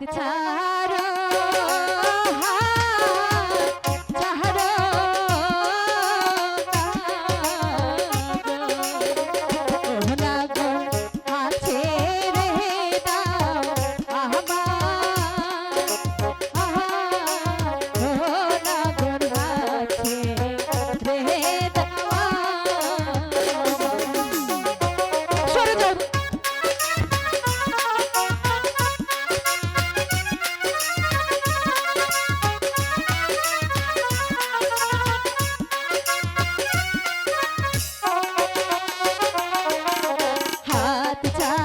내 차로 It's appetite.